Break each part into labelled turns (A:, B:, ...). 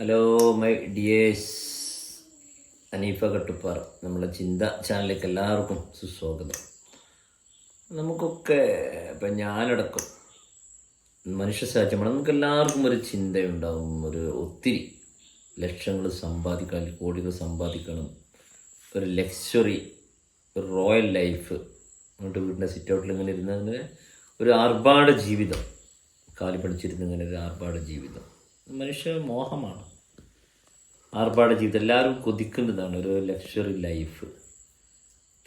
A: Hello my dears Aneefa Kattuppara. നമ്മളെ ചിന്ത ചാനലിലേക്ക് എല്ലാവർക്കും സുസ്വാഗതം. നമുക്കൊക്കെ ഇപ്പം ഞാനടക്കം മനുഷ്യ സാധ്യമാണ് നമുക്ക് എല്ലാവർക്കും ഒരു ചിന്തയുണ്ടാവും. ഒരു ഒത്തിരി ലക്ഷങ്ങൾ അല്ലെങ്കിൽ കോടികൾ സമ്പാദിക്കണം. ഒരു ലക്ഷറി ഒരു റോയൽ ലൈഫ് അങ്ങോട്ട് വീടിന്റെ സിറ്റ് ഔട്ടിൽ ഇങ്ങനെ ഇരുന്നതിന് ഒരു ആർഭാട ജീവിതം. കാലി പഠിച്ചിരുന്ന ഇങ്ങനെ ഒരു ആർഭാട ജീവിതം. മനുഷ്യ മോഹമാണ്. ആർഭാട ജീവിതം എല്ലാവരും കൊതിക്കുന്നതാണ് ഒരു ലക്ഷറി ലൈഫ്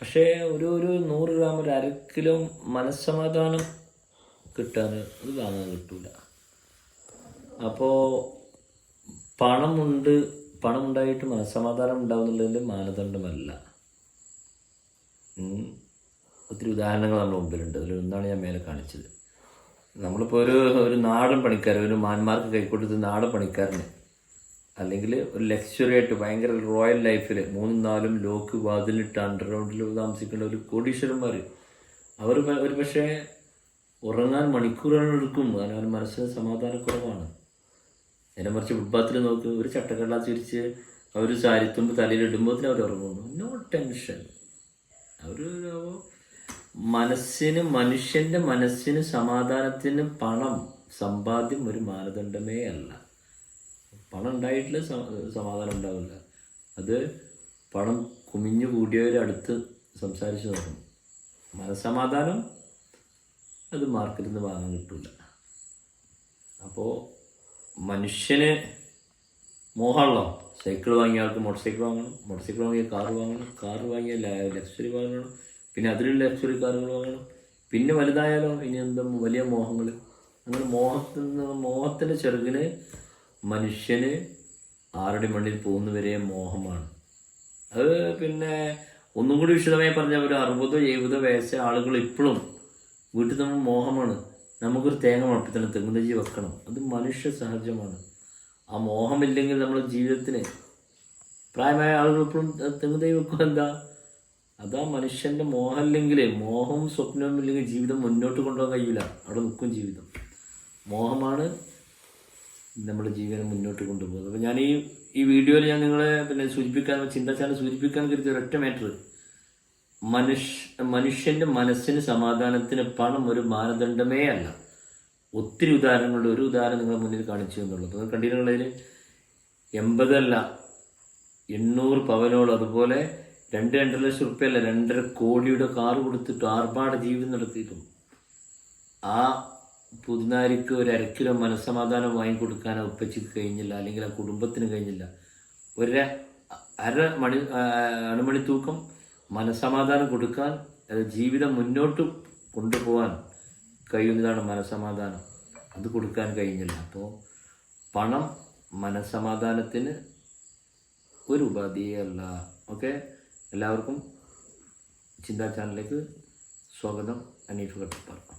A: പക്ഷേ ഒരു ഒരു നൂറ് ഗ്രാം ഒരു അര കിലോ മനസ്സമാധാനം കിട്ടാൻ അത് വാങ്ങാൻ കിട്ടൂല. അപ്പോൾ പണമുണ്ട് പണമുണ്ടായിട്ട് മനസ്സമാധാനം ഉണ്ടാവുന്നുള്ളതിന്റെ മാനദണ്ഡമല്ല. ഒത്തിരി ഉദാഹരണങ്ങൾ നമ്മുടെ മുമ്പിലുണ്ട്. അതിലൊന്നാണ് ഞാൻ മേലെ കാണിച്ചത്. നമ്മളിപ്പോൾ ഒരു ഒരു നാടൻ പണിക്കാരൻ ഒരു മാന്മാർക്ക് കൈക്കൊടുത്ത് നാടൻ പണിക്കാരന് അല്ലെങ്കിൽ ഒരു ലക്ഷറി ആയിട്ട് ഭയങ്കര റോയൽ ലൈഫിൽ മൂന്നും നാലും ലോക്ക് വാതിലിട്ട് അണ്ടർഗ്രൗണ്ടിൽ താമസിക്കേണ്ട ഒരു കോടീശ്വരന്മാർ അവർ ഒരു പക്ഷേ ഉറങ്ങാൻ മണിക്കൂറുകൾ എടുക്കും കാരണം അവർ മനസ്സിന് സമാധാനക്കുറവാണ്. നേരെ മറിച്ച് ഫുട്ബാത്തിൽ നോക്ക് ഒരു ചട്ടക്കള്ള ചിരിച്ച് അവർ ചാരിത്തുമ്പ് ഇടുമ്പോൾ അവർ ഉറങ്ങുന്നു നോ ടെൻഷൻ അവർ മനസ്സിന് മനുഷ്യന്റെ മനസ്സിന് സമാധാനത്തിന് പണം സമ്പാദ്യം ഒരു മാനദണ്ഡമേ അല്ല. പണം ഉണ്ടായിട്ടില്ല സമാധാനം ഉണ്ടാവില്ല അത് പണം കുമിഞ്ഞു കൂടിയവരടുത്ത് സംസാരിച്ചു നോക്കണം നോക്കും മനസ്സമാധാനം അത് മാർക്കറ്റിൽ നിന്ന് വാങ്ങാൻ കിട്ടില്ല അപ്പോൾ മനുഷ്യന് മോഹമുള്ളോ സൈക്കിൾ വാങ്ങിയ ആൾക്ക് മോട്ടോർ സൈക്കിൾ വാങ്ങണം മോട്ടോർ സൈക്കിൾ വാങ്ങിയ കാർ വാങ്ങണം കാർ വാങ്ങിയ ലക്ഷറി വാങ്ങണം പിന്നെ അതിലുള്ള ലക്ഷറി കാറുകൾ വാങ്ങണം. പിന്നെ വലുതായാലോ? ഇനി എന്താ വലിയ മോഹങ്ങൾ അങ്ങനെ മോഹത്തിൽ നിന്ന് മോഹത്തിന്റെ ചെറുകിന് മനുഷ്യന് ആറടി മണ്ണിൽ പോകുന്നവരെ മോഹമാണ്. അത് പിന്നെ ഒന്നും കൂടി വിശദമായി പറഞ്ഞ ഒരു അറുപതോ എഴുപതോ വയസ്സ ആളുകൾ ഇപ്പോഴും വീട്ടിൽ നമ്മൾ മോഹമാണ്. നമുക്കൊരു തേങ്ങ മുളപ്പിത്തണം തെങ്ങ് തജ്ജി വെക്കണം. അത് മനുഷ്യ സഹജമാണ്. ആ മോഹമില്ലെങ്കിൽ നമ്മൾ ജീവിതത്തിന് പ്രായമായ ആളുകൾ ഇപ്പോഴും തെങ്ങുതൈ വെക്കുക എന്താ? അതാ മനുഷ്യന്റെ മോഹമില്ലെങ്കിൽ മോഹവും സ്വപ്നവും ഇല്ലെങ്കിൽ ജീവിതം മുന്നോട്ട് കൊണ്ടുപോകാൻ കഴിയില്ല അവിടെ നിൽക്കും ജീവിതം. മോഹമാണ് നമ്മുടെ ജീവനെ മുന്നോട്ട് കൊണ്ടുപോകുന്നത്. അപ്പോൾ ഞാൻ ഈ ഈ വീഡിയോയിൽ ഞാൻ നിങ്ങളെ പിന്നെ സൂചിപ്പിക്കാൻ ചിന്താശാല സൂചിപ്പിക്കാൻ കരുതിയ ഒരൊറ്റ മാറ്റർ മനുഷ്യ മനുഷ്യന്റെ മനസ്സിന് സമാധാനത്തിന് പണം ഒരു മാനദണ്ഡമേ അല്ല. ഒത്തിരി ഉദാഹരണങ്ങളുടെ ഒരു ഉദാഹരണം നിങ്ങളെ മുന്നിൽ കാണിച്ചു എന്നുള്ളത്. അത് കണ്ടിട്ടുള്ളതിൽ എൺപതല്ല എണ്ണൂറ് പവനോളം. അതുപോലെ രണ്ട് രണ്ടര ലക്ഷം റുപ്യല്ല രണ്ടര കോടിയുടെ കാർ കൊടുത്തിട്ട് ആർഭാട ജീവിതം നടത്തിയിട്ടും ആ പുതുനാരിക്ക് ഒരു അരക്കിലോ മനസ്സമാധാനം വാങ്ങിക്കൊടുക്കാൻ കൊടുക്കാനോ ഉപ്പച്ചിക്ക് കഴിഞ്ഞില്ല അല്ലെങ്കിൽ ആ കുടുംബത്തിന് കഴിഞ്ഞില്ല. ഒരു അര മണി അണുമണി തൂക്കം മനസ്സമാധാനം കൊടുക്കാൻ ജീവിതം മുന്നോട്ട് കൊണ്ടുപോകാൻ കഴിയുന്നതാണ് മനസ്സമാധാനം. അത് കൊടുക്കാൻ കഴിഞ്ഞില്ല. അപ്പോൾ പണം മനസ്സമാധാനത്തിന് ഒരു ഉപാധിയല്ല. ഓക്കെ? എല്ലാവർക്കും ചിന്താ ചാനലിലേക്ക് സ്വാഗതം. അനീഫ് കട്ടപ്പാറ